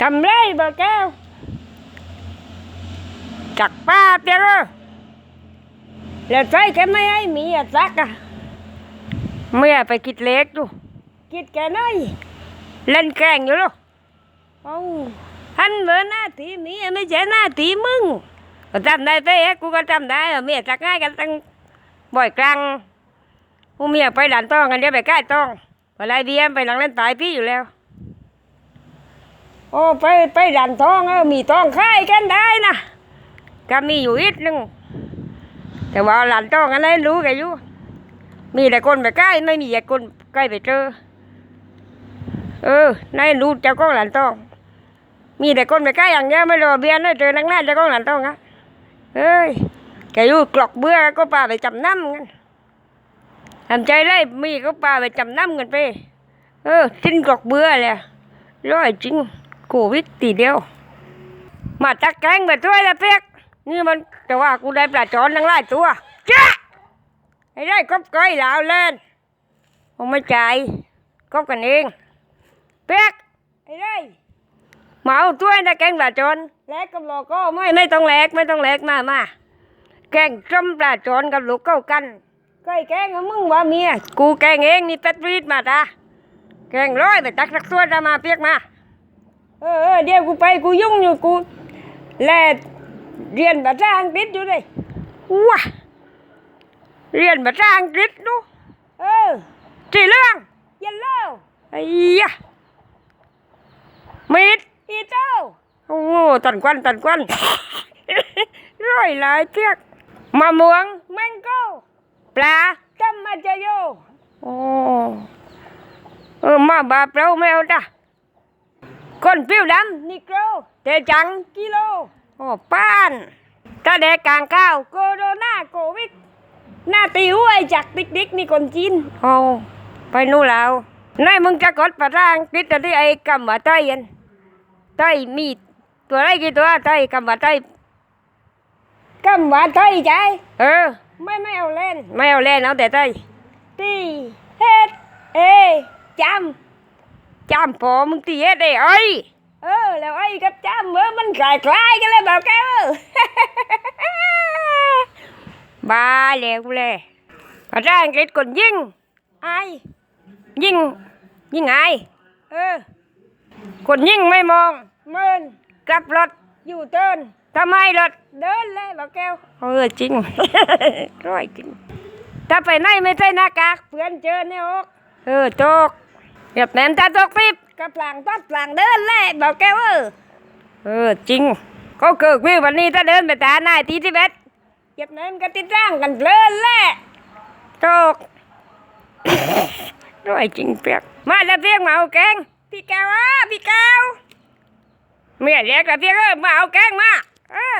ทำไรบ่แก้วจักป้าเตี้ยเออแล้วใจแกไม่ให้มีอะสักอะเมื่อไปกิดเล็กดูกิดแกน้อยเล่นแกล้งอยู่ลูกเอ้าท่านเหมือนหน้าตีเมียไม่ใช่หน้าตีมึงก็จำได้เต้กูก็จำได้อะเมียจักง่ายกันตั้งบ่อยครั้งผู้เมียไปหลานต้องกันเดี๋ยวไปใกล้ต้องไปไล่เบียมไปหลังเล่นตายพี่อยู่แล้ว โอ้ไปไปดันทองเออมีทองค่ายกันได้นะก็มีอยู่อีกนึงแต่ว่าหลานทองอะไรรู้กันอยู่มีแต่คนไปใกล้ไม่มีแต่คนใกล้ไปเจอ เออนายรู้เจ้าของหลานทอง มีแต่คนไปใกล้อย่างเดียไม่รอเบียร์นะเจอนักหน้าเจ้าของหลานทองอะเอ้ยแกอยู่กลอกเบื่อก็ป่าไปจำน้ำกันทำใจได้มีก็ป่าไปจำน้ำกันไป เออสิ้นกลอกเบื่อเลยร้อยจริง โควิดตีเดียว มาจักแกงไปด้วยละเปียกนี่มันแต่ว่ากูได้ปลาจอนทั้งหลายตัวจ้าไอ้ได้กบก้อยลาวเล่นผมไม่จ่ายกบกันเองเปียกไอ้ได้มาเอาตัวนะแกงปลาจอนแลกกับโลโก้ไม่ไม่ต้องแลกไม่ต้องแลกมามาแกงจมปลาจอนกับลูกเก้ากันใกล้แกงมึงว่าเมียกูแกงเองนี่เป็ดรีดมาตาแกงร้อยไปตักสักตัวจะมาเปียกมา เออเออเดี๋ยวกูไปกูยุ่งอยู่กูแลเรียนภาษาอังกฤษอยู่เลยว้าเรียนภาษาอังกฤษดูเออสีเหลืองเยลโล่ไอ้ยะมีดอีโต้โอ้โหตันควันตันควันร้อยหลายเปียกมะม่วงแมงโก้ปลาต้มมาเจโยโอ้เออมาบาเปล่าไม่เอาจ้ะ คนผิวดำนิโกรเตจังกิโลโอ้ป้านถ้าแดกกลางข้าวโคโรนาโควิดหน้าตีหัวไอ้จักดิกดิกนี่คนจีนโอ้ไปนู่นแล้วนายมึงจะกดภาษาอังกฤษแต่ที่ไอ้คำว่าไต้ยันไต้มีตัวอะไรกี่ตัวไต้คำว่าไต้คำว่าไต้ใจเออ ไม่ไม่เอาเล่น ไม่เอาเล่นเอาแต่ไต้ตีเฮ็ดเอจำ จำพอมึงตีเฮ็ดได้เอ้ยเออ แล้วไอ้กับจำเมื่อมันคล้ายคล้ายๆกันเลยเปล่าแกวบ้าแล้วกูเลยภาษาอังกฤษคนยิงไอายยิงยิงไอายเออคนยิงไม่มองเมินกลับรถอยู่เตินทำไมรถเดินเลยเปล่าแก้วเออจริงร้อยจริงถ้าไปไหนไม่ใส่หน้ากากเพื่อนเจอเนี่ยอกเออโจก เรียบแน่นตาตกปิ๊บกับหลังตัดหลังเดินแล่บอกแกว่าเออจริง ก็เกิดวิววันนี้ถ้าเดินไปตาหน้าทีที่เบ็ดเรียบแน่นก็ติดร่างกันเพลินแล่ตกด้วยจริงเปียกมาแล้วเปียกมาเอาแกงพี่แก้วอะพี่แก้วเมียเรียกแล้วเปียกเออมาเอาแกงมาเออ